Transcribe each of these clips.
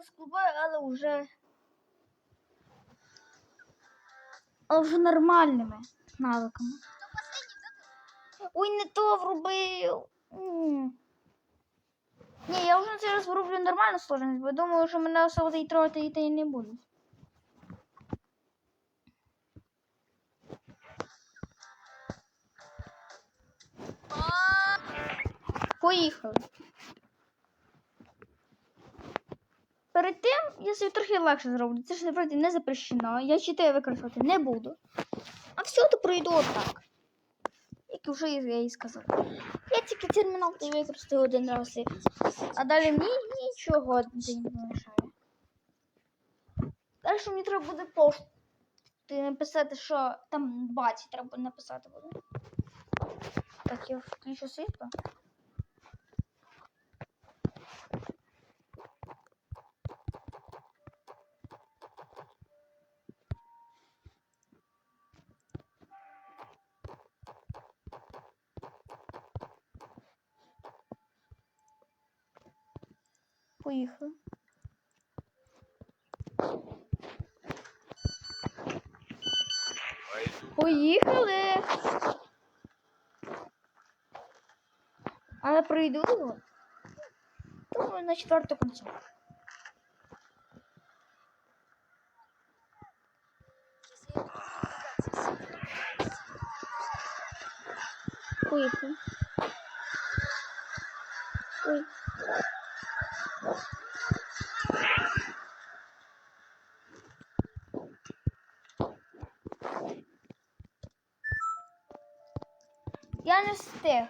розклубаю, але вже. Але вже нормальними навиками. Ой, не то врубив. Ні, я вже зараз врублю нормальну сложність, бо думаю, що мене особо і трогати і та не будуть. Поїхали. Перед тим я собі трохи легше зроблю. Це ж насправді не запрещено. Я читаю використовувати не буду. А все то пройду отак. Як вже я і сказав. Я тільки термінал той використаю один раз. А далі мені нічого не мешає. Далі мені треба буде пошту написати, що там баті треба буде написати буде. Так, я включу світло. Поїхали. Поїхали. Але пройду. Думаю, на четверту кінцю. Поїхали. Ой. Я не встиг.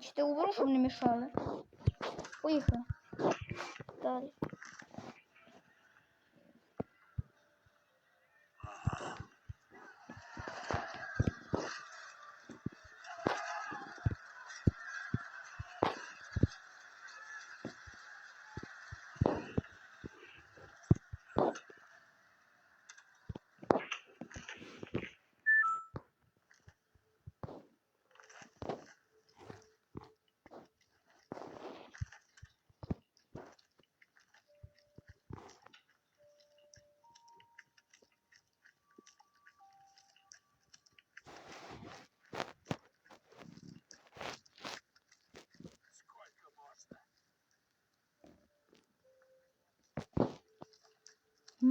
Чи ти уберу, щоб не мішали. Поїхали. Далі.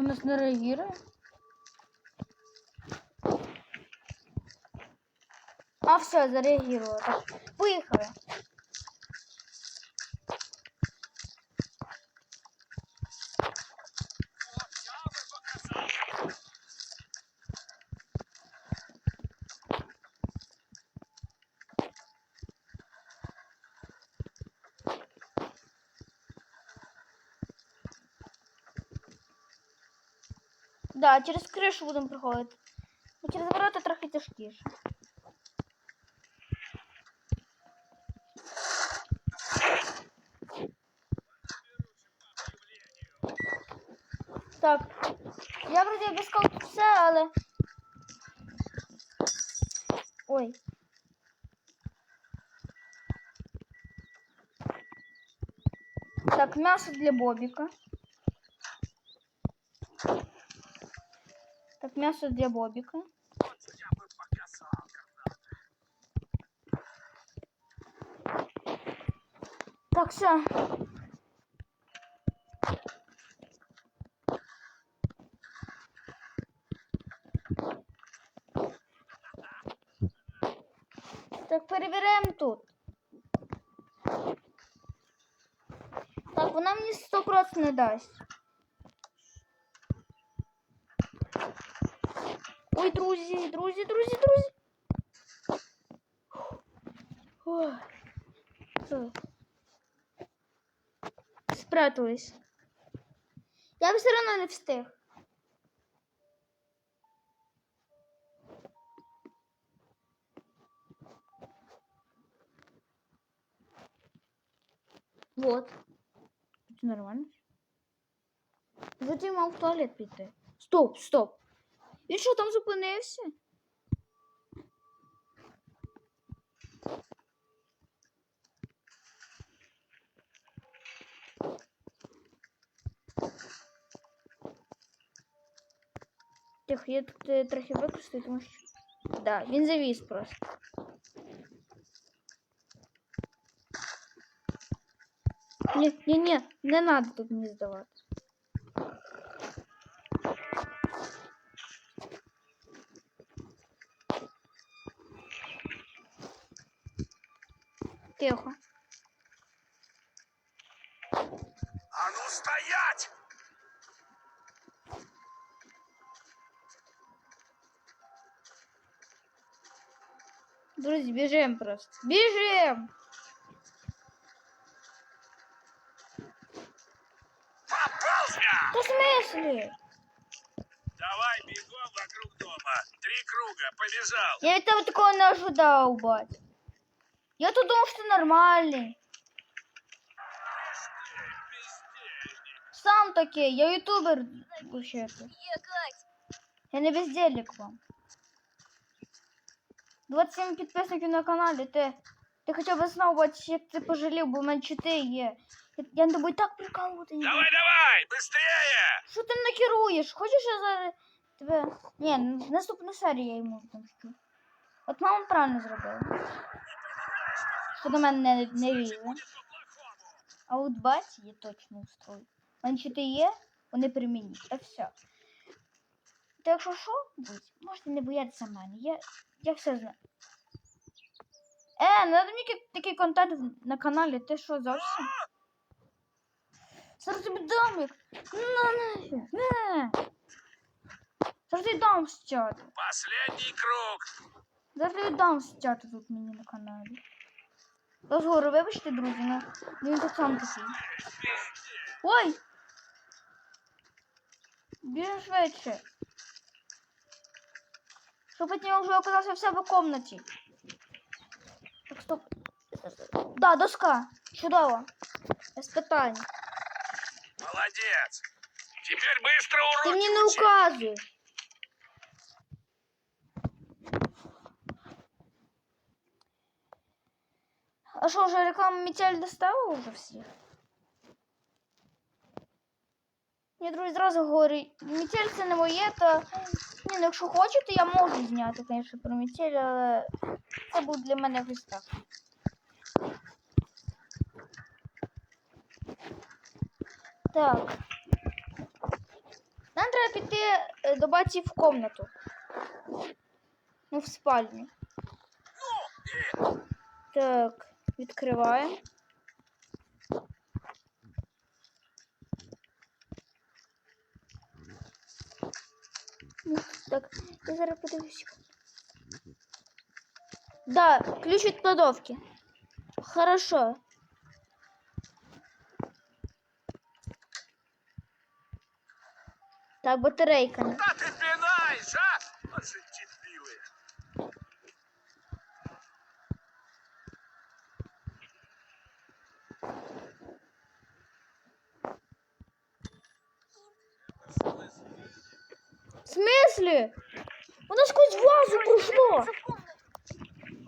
Мене не реагує. А все, зареагировала. Поехали. Да, через кришу будемо проходити. А через ворота трохи тяжкіше. Так. Я вроді обіскав тут все, але. Ой. Так, м'ясо для Бобіка. мясо для Бобика. Так, все. Так, перевіряємо тут. Так, вона мені 100% не дасть. Спрятались. Я все одно не встиг. Вот. Це нормально. Вроді мав в туалет піти. Стоп, стоп. Він що там зупинився? Тихо, я тут е, трохи використаю, тому що. Да, він завіс просто. Ні, ні, ні, не треба тут мені здавати. Тихо. Друзі, біжим просто. Біжим! Попался! Та в смислі? Давай бегом вокруг дома. Три круга, побежал. Я від тебе такого не ожидав, бать. Я тут думав, що ти нормальний. Сам такий, я ютубер вообще-то. Я не бездельник вам. 27 підписників на каналі, ти, ти хоча б знав, бач, як ти пожалів, бо в мене 4 є. Я, не тобі так прикалувати. Давай, давай, быстрее! Що ти накеруєш? Хочеш я зараз тебе. Ні, наступну серію я йому відомщу. От мама правильно зробила. Що до мене не, не лізе. А от баті я точно устрою. Вони чи ти є, вони при мені. Та все. Та якщо що, можете не боятися мене. Я, я все знаю. Е, не треба мені такий контент на каналі, ти що зовсім? Зараз тобі дам як. На нафіг. Не. Зараз тобі дам стяти. Последний круг. Зараз тобі дам стяти тут мені на каналі. Розговору, вибачте, друзі, ну ну, він так сам такий. Ой! Біжи швидше. Щоб потім я вже оказався в себе в комнаті. Так, стоп. Да, доска. Чудово. Без питань. Молодец. Теперь быстро Ти уроки мені не учи. указуєш. А що, вже рекламу Мітель доставила вже всіх? Я, друзі, зразу говорю, Мітель це не моє, то ні, ну якщо хочете, я можу зняти, звісно, про Мітель, але це буде для мене якось так. Так. Нам треба піти е, до баті в комнату. Ну, в спальню. Так, відкриваємо. Так, я зараз подивлюся. Да, ключ від кладовки. Хорошо. Так, батарейка. Да ты смысле? Нас сквозь вазу прошло.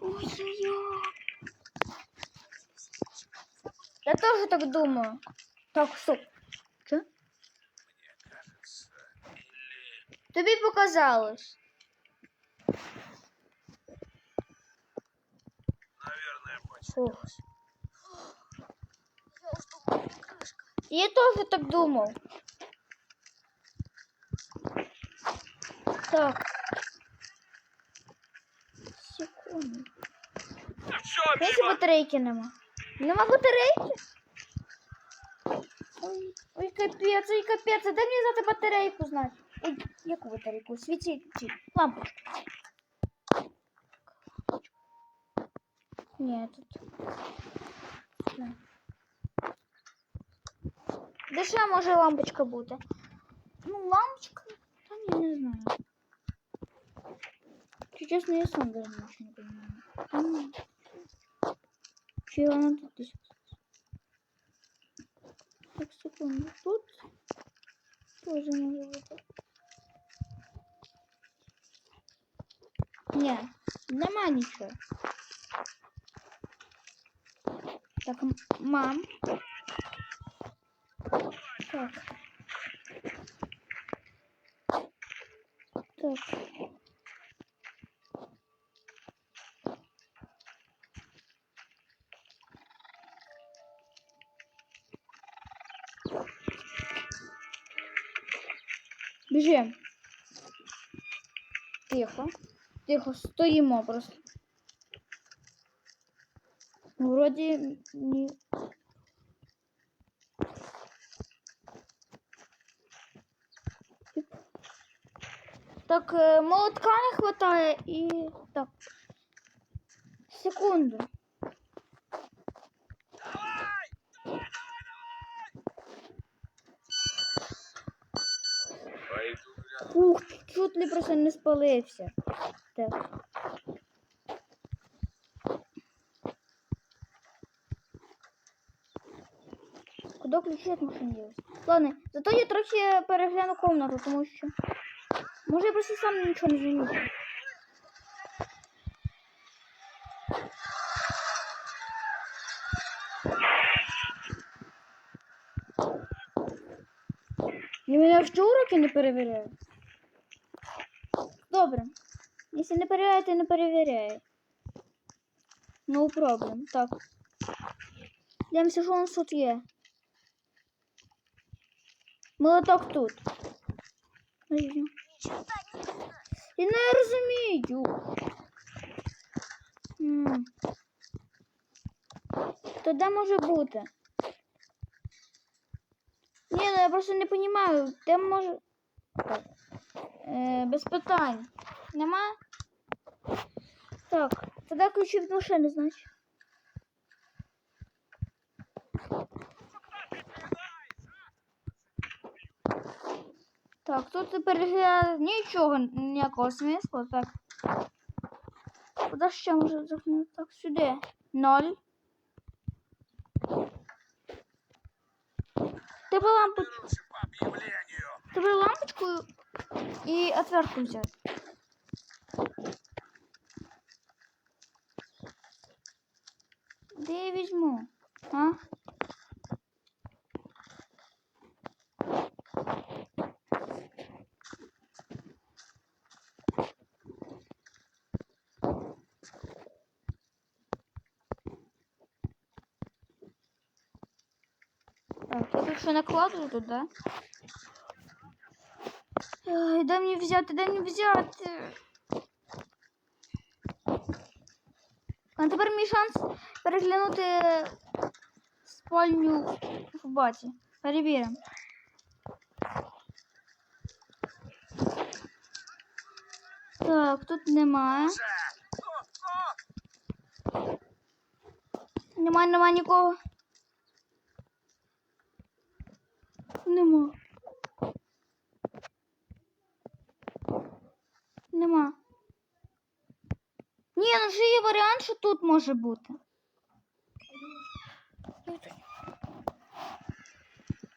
Ой-ой-ой. Я тоже так думаю. Так, стоп. Что? Тобі показалось. Наверное, почти. Фух. Я тоже так думал. Так. Секунду. Ну все, батарейки нема. Нема батарейки? Ой, ой, капець, ой, капець, дай мені взяти батарейку знати. Ой, яку батарейку? Світі, ці, лампочку. Ні, тут. Все. Де ще може лампочка бути? Ну, лампочка? Та ні, не знаю. Чи чесно, я сам даже нічого не понимаю. М. Чи вона тут десь? Так, секунду. Тут тоже може бути. Ні, нема нічого. Так, м- мам. Так. Так. Біжи. Тихо. Тихо, стоїмо просто. Ну, Вроді ні. Так, е, молотка не хватає і. Так. Секунду. Ли просто не спалився. Так. Куди ключі від машини ділись? Ладно, зато я трохи перегляну комнату, тому що. Може я просто сам нічого не замітив. І мене що уроки не перевіряють? Добре. Якщо не перевіряєте, не перевіряє. No problem. Так. Дивимося, що у нас тут є. Молоток тут. Я не розумію. То де може бути? Ні, ну я просто не розумію, де може. Так. Е, без питань. Нема? Так, тоді ключі від машини, значить. Так, тут тепер я нічого, ніякого смислу, так. Куди ще може захнути? Так, сюди. Ноль. Тебе лампочку. Лучше по объявлению. Тебе лампочку і отвертку взяти. Так, я тут да? Ой, дай мені взяти, дай мені взяти. А тепер мій шанс переглянути спальню в баті. Перевіримо. Так, тут немає. Немає, немає нікого. Нема. Нема. Ні, ну ще є варіант, що тут може бути.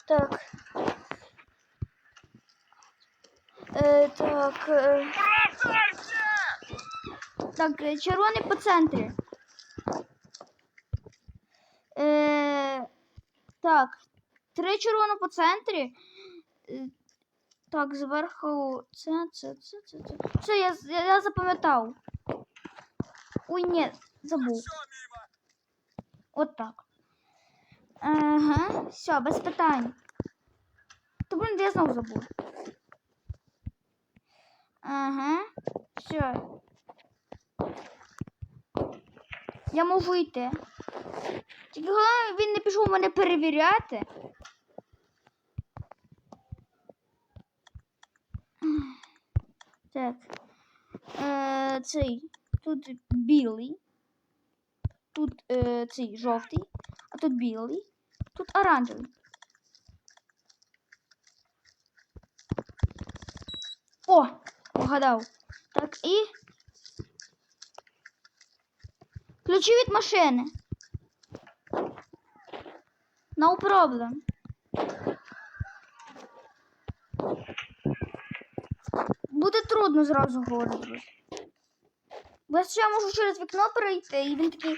Так. Е, так. Е, так, е, червоний по центрі. Е, так, три червоно по центрі. Е, так, зверху. Це, це, це, це. Все, я, я, я запам'ятав. Ой, ні, забув. Все мимо. От так. Ага, все, без питань. То блин, я знову забув. Ага, все. Я можу йти. Тільки головне, він не пішов мене перевіряти. Так. Е, цей. Тут білий. Тут е, цей жовтий, а тут білий, тут оранжевий. О, вгадав. Так, і. Ключі від машини. No problem. Буде трудно зразу говорити. Бо я можу через вікно перейти, і він такий.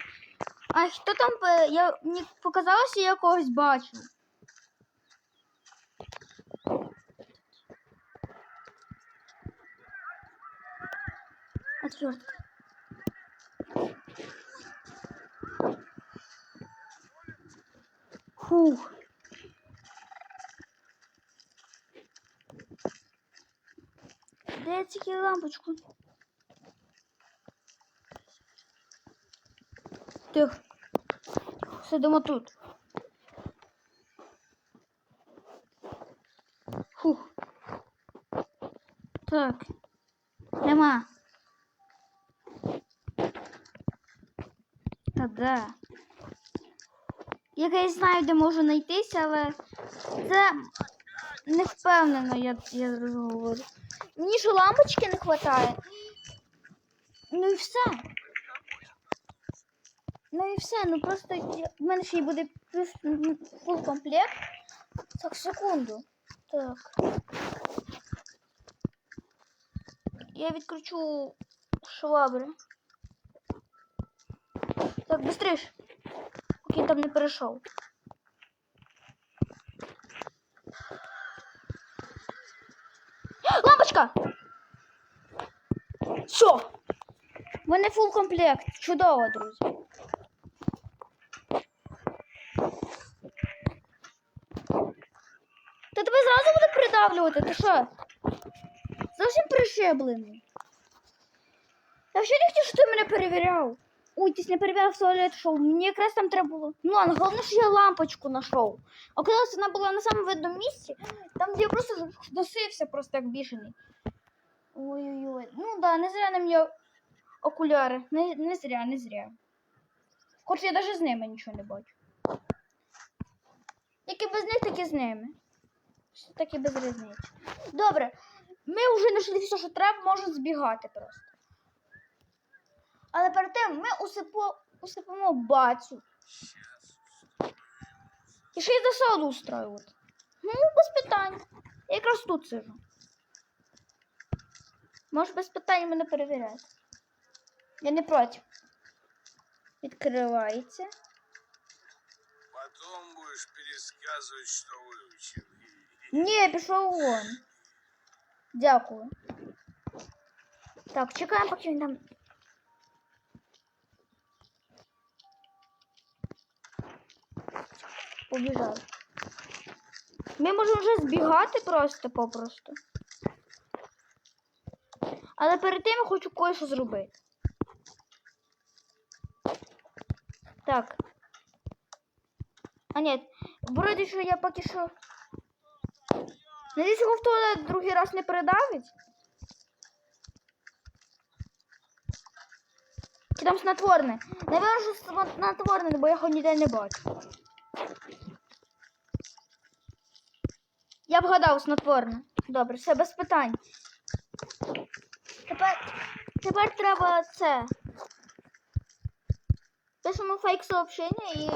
А хто там? е, Я, мені показалося, я когось бачу. Отвертка. Фух. Тільки лампочку? Тихо. Сидимо тут. Фух. Так. Нема. Та да. Я я знаю, де можу знайтися, але це не впевнено, я, я говорю. Мені ж лампочки не вистачає. Ну і все. Ну і все, ну просто в мене ще й буде плюс фул комплект. Так, секунду. Так. Я відкручу швабри. Так, быстріше. Поки там не перейшов. Лампочка! Все! У мене фул комплект. Чудово, друзі. Та тебе зразу буде придавлювати, ти що? Зовсім пришиблений. Я взагалі не хотів, щоб ти мене перевіряв. Ой, ти не перевіряв туалет шоу. Мені якраз там треба було. Ну ладно, головне, що я лампочку знайшов. Оказалось, вона була на самому видному місці, там, де я просто носився просто як бішений. Ой-ой-ой. Ну да, не зря на мені окуляри. Не, не зря, не зря. Хоч я навіть з ними нічого не бачу. Як і без них, так і з ними. Так і без різниці. Добре, ми вже знайшли все, що треба, можемо збігати просто. Але перед тим ми усипо, усипимо бацю. І ще й засаду устроювати. Ну, без питань. Я якраз тут сижу. Можеш без питань мене перевіряти. Я не проти. Відкривається. Потом будешь пересказывать, что выучил. Ні, пішов вон. Дякую. Так, чекаємо, поки він там. Побіжав. Ми можемо вже збігати просто попросту. Але перед тим я хочу кое-що зробити. Так. А ні, вроді що я поки що. Надіюсь, його туалет другий раз не передавить. Чи там снотворне? Наверно, що снотворне, бо я його ніде не бачу. Я б гадав снотворне. Добре, все без питань. Тепер, тепер треба це. Пишемо фейк сообщення і,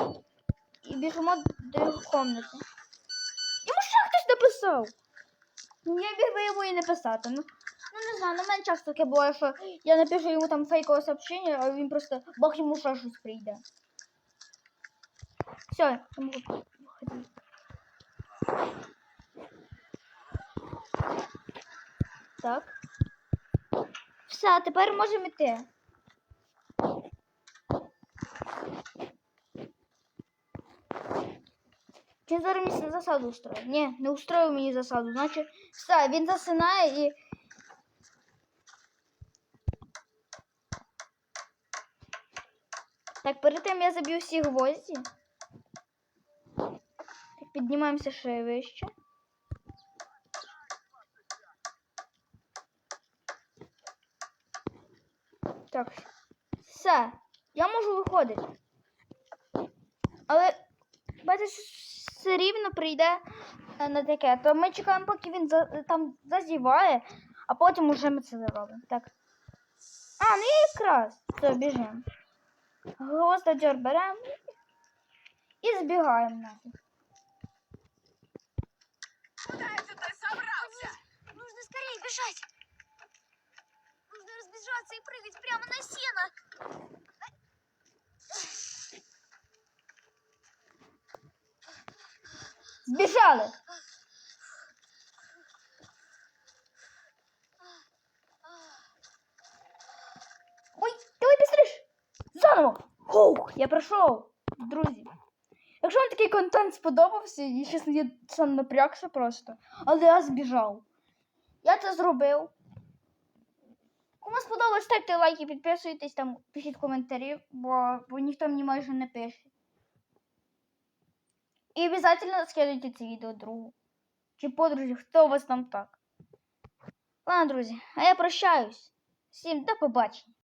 і біжимо до його комнати. Йому ще хтось написав. Ну, Я міг би йому і не писати. Ну, ну не знаю, на мене часто таке буває, що я напишу йому там фейкове сообщення, а він просто бог йому ще щось прийде. Все, я можу виходити. Так. Все, тепер можемо йти. Він зараз мені засаду устроїв. Ні, не устроїв мені засаду. Значить, все, він засинає і. Так, перед тим я заб'ю всі гвозді. Так, піднімаємося ще вище. Так, все, я можу виходити. Але бачиш, все рівно прийде е, на таке. То ми чекаємо, поки він за, там зазіває, а потім уже ми це зробимо. Так. А, ну і якраз. Все, біжимо. Гвоздодер беремо і збігаємо нафіг. Куда это ты собрался? Нужно скорее бежать. Нужно разбежаться и прыгать прямо на сено. Збіжали! заново. Хух, я пройшов. Друзі. Якщо вам такий контент сподобався, я чесно, я сам напрягся просто. Але я збіжав. Я це зробив. Кому сподобалось, ставте лайки, підписуйтесь там, пишіть коментарі, бо, бо ніхто мені майже не пише. І обязательно скидывайте це відео другу. Чи подрузі, хто у вас там так. Ладно, друзі, а я прощаюсь. Всім до побачення.